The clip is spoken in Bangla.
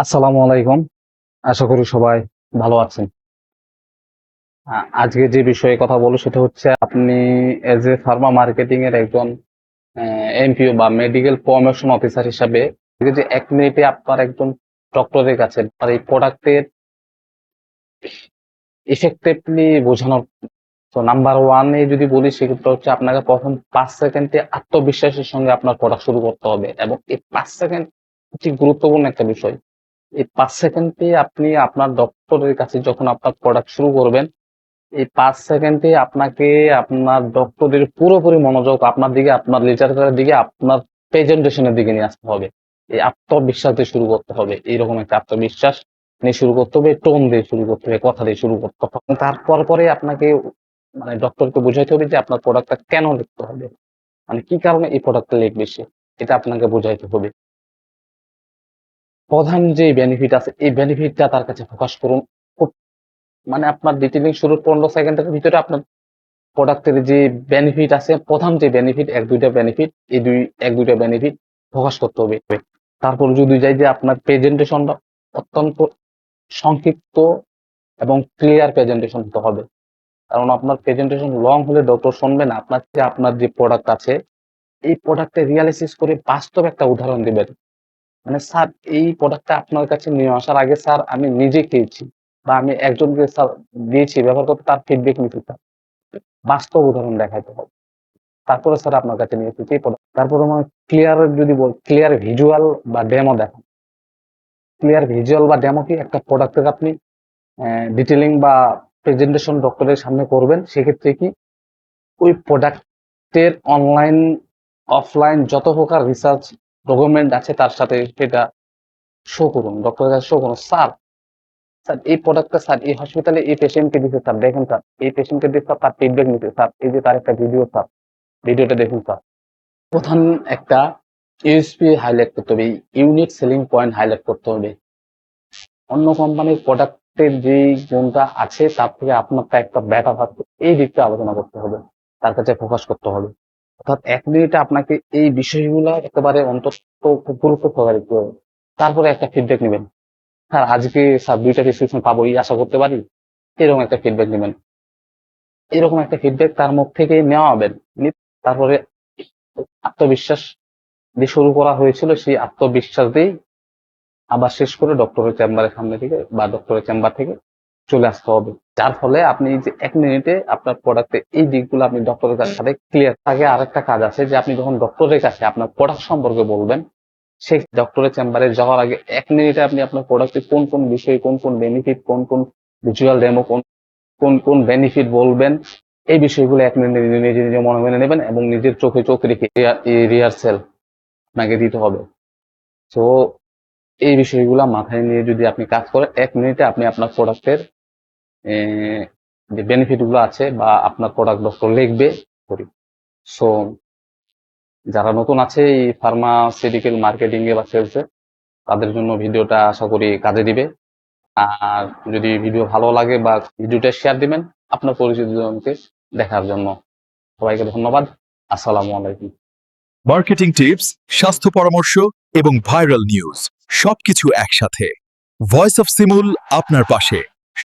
আসসালামু আলাইকুম। আশা করি সবাই ভালো আছেন। আজকে যে বিষয়ে কথা বলব সেটা হচ্ছে আপনি এজ এ ফার্মা মার্কেটিং এর একজন এমপিও বা মেডিকেল প্রমোশন অফিসার হিসাবে যে এক মিনিটে আপনার একজন ডক্টরের কাছে আর এই প্রোডাক্টের ইফেক্টিভলি বোঝানোর তো নাম্বার ওয়ানে যদি বলি সেক্ষেত্রে হচ্ছে আপনাকে প্রথম পাঁচ সেকেন্ডে আত্মবিশ্বাসের সঙ্গে আপনার প্রোডাক্ট শুরু করতে হবে এবং এই পাঁচ সেকেন্ড হচ্ছে গুরুত্বপূর্ণ একটা বিষয়। এই পাঁচ সেকেন্ডে আপনি আপনার ডক্টরের কাছে যখন আপনার প্রোডাক্ট শুরু করবেন, এই পাঁচ সেকেন্ডে আপনাকে আপনার ডক্টরের পুরোপুরি মনোযোগ আপনার দিকে, আপনার লিটারেচারের দিকে, আপনার প্রেজেন্টেশনের দিকে নিয়ে আসতে হবে। এই আত্মবিশ্বাস দিয়ে শুরু করতে হবে। এইরকম একটা আত্মবিশ্বাস নিয়ে শুরু করতে হবে, টোন দিয়ে শুরু করতে হবে, কথা দিয়ে শুরু করতে হবে। তারপর পরে আপনাকে মানে ডক্টরকে বোঝাইতে হবে যে আপনার প্রোডাক্টটা কেন লিখতে হবে। মানে কি কারণে এই প্রোডাক্টটা লিখবে সে? এটা আপনাকে বোঝাইতে হবে। প্রধান যে বেনিফিট আছে, এই বেনিফিটটা তার কাছে ফোকাস করুন। খুব মানে আপনার ডিটেলিং শুরুর পনেরো সেকেন্ডের ভিতরে আপনার প্রোডাক্টের যে বেনিফিট আছে, প্রধান যে বেনিফিট এক দুইটা বেনিফিট এই দুই এক দুইটা বেনিফিট ফোকাস করতে হবে। তারপর যদি যাই যে আপনার প্রেজেন্টেশনটা অত্যন্ত সংক্ষিপ্ত এবং ক্লিয়ার প্রেজেন্টেশন হতে হবে। কারণ আপনার প্রেজেন্টেশন লং হলে ডক্টর শুনবে না আপনার যে আপনার যে প্রোডাক্ট আছে, এই প্রোডাক্টে রিয়ালিসিস করে বাস্তব একটা উদাহরণ দিবেন। মানে স্যার, এই প্রোডাক্টটা আপনার কাছে নিয়ে আসার আগে স্যার আমি নিজে খেয়েছি বা আমি একজনকে স্যার দিয়েছি, ব্যবহার করতে, তার ফিডব্যাক নিতে স্যার। বাস্তব উদাহরণ দেখাইতে হবে। তারপরে স্যার আপনার কাছে নিয়ে এসেছি তারপরে আমার ক্লিয়ার যদি বল ক্লিয়ার ভিজুয়াল বা ডেমো দেখান। ক্লিয়ার ভিজুয়াল বা ডেমো কি? একটা প্রোডাক্টের আপনি ডিটেলিং বা প্রেজেন্টেশন ডক্টরের সামনে করবেন, সেক্ষেত্রে কি? ওই প্রোডাক্টের অনলাইন অফলাইন যত প্রকার রিসার্চ ডকুমেন্ট আছে, তার সাথে সেটা শো করুন ডক্টরের কাছে শো করুন। স্যার স্যার, এই প্রোডাক্টটা স্যার, এই হসপিটালে এই পেশেন্টকে দিতে স্যার, দেখেন, স্যার, এই পেশেন্টকে স্যার তার ফিডব্যাক নিতে, স্যার, এই যে তার একটা ভিডিও স্যার ভিডিওটা দেখুন, স্যার। প্রধান একটা ইউএসপি হাইলাইট করতে হবে ইউনিক সেলিং পয়েন্ট হাইলাইট করতে হবে। অন্য কোম্পানির প্রোডাক্টের যে গুণটা আছে, তার থেকে আপনারটা একটা ব্যাটা থাকবে এই দিকটা আলোচনা করতে হবে। তার কাছে ফোকাস করতে হবে। অর্থাৎ এক মিনিটে আপনাকে এই বিষয়গুলো একেবারে অন্তত গুরুত্ব সহকারে দিতে হবে তারপরে একটা ফিডব্যাক নেবেন। স্যার আজকে স্যার দুইটা প্রেসক্রিপশন পাবো এই আশা করতে পারি এরকম একটা ফিডব্যাক নেবেন। এরকম একটা ফিডব্যাক তার মুখ থেকে নেওয়া হবেন তারপরে আত্মবিশ্বাস দিয়ে শুরু করা হয়েছিল, সেই আত্মবিশ্বাস দিয়েই আবার শেষ করে ডক্টরের চেম্বারের সামনে থেকে বা ডক্টরের চেম্বার থেকে চলে আসতে হবে। যার ফলে আপনি যে এক মিনিটে আপনার প্রোডাক্টে এই দিকগুলো আপনি ডক্টরের কাছে সাথে ক্লিয়ার আগে আরেকটা কাজ আছে যে আপনি যখন ডক্টরের কাছে আপনার প্রোডাক্ট সম্পর্কে বলবেন, সেই ডক্টরের চেম্বারে যাওয়ার আগে এক মিনিটে আপনি আপনার প্রোডাক্টে কোন কোন বিষয় কোন কোন বেনিফিট কোন কোন ভিজুয়াল ডেমো কোন কোন কোন বেনিফিট বলবেন, এই বিষয়গুলো এক মিনিটে নিজে নিজে মনে মনে নেবেন এবং নিজের চোখে চোখ রেখে রিহার্সেল আপনাকে দিতে হবে। তো এই বিষয়গুলো মাথায় নিয়ে যদি আপনি কাজ করেন, এক মিনিটে আপনি আপনার প্রোডাক্টের যে বেনিফিটগুলো আছে বা আপনার প্রোডাক্ট ডক্টর লিখবে, করি। সো যারা নতুন আছে এই ফার্মাসিউটিক্যাল মার্কেটিং এ বা সেলসে তাদের জন্য ভিডিওটা আশা করি কাজে দিবে। আর যদি ভিডিও ভালো লাগে বা ভিডিওটা শেয়ার দিবেন, আপনার পরিচিত জনকে দেখার জন্য সবাইকে ধন্যবাদ। আসসালামু আলাইকুম। মার্কেটিং টিপস স্বাস্থ্য পরামর্শ এবং ভাইরাল নিউজ সবকিছু একসাথে। ভয়েস অফ সিমুল আপনার পাশে।